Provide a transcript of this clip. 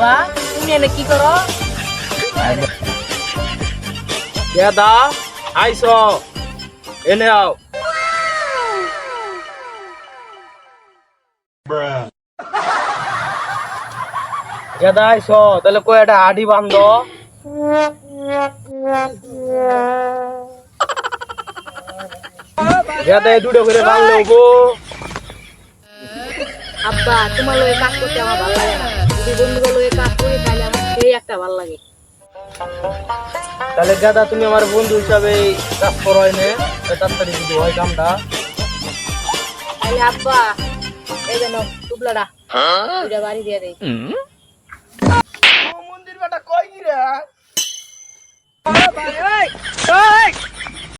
বা তুমি এনে কি করো? গেদা আইস। এনে আও। গেদা আইস তাহলে কই একটা হাডি বান্ধ? গেদা এই দুটো করে বান্ধলে গো। আব্বা তোমার লয়ে কাজ করতে আমার ভালো লাগে না। যদি বন্ধুগুলো লয়ে কাজ করি তাহলে আমার সেই একটা ভালো লাগে। তাহলে গেদা তুমি আমার বন্ধু হিসাবে কাজ করো এনে। তাড়াতাড়ি যদি হয় কামটা। তাহলে আব্বা এই যেন টুপলাটা। বাড়ি দিয়ে দেই Ah!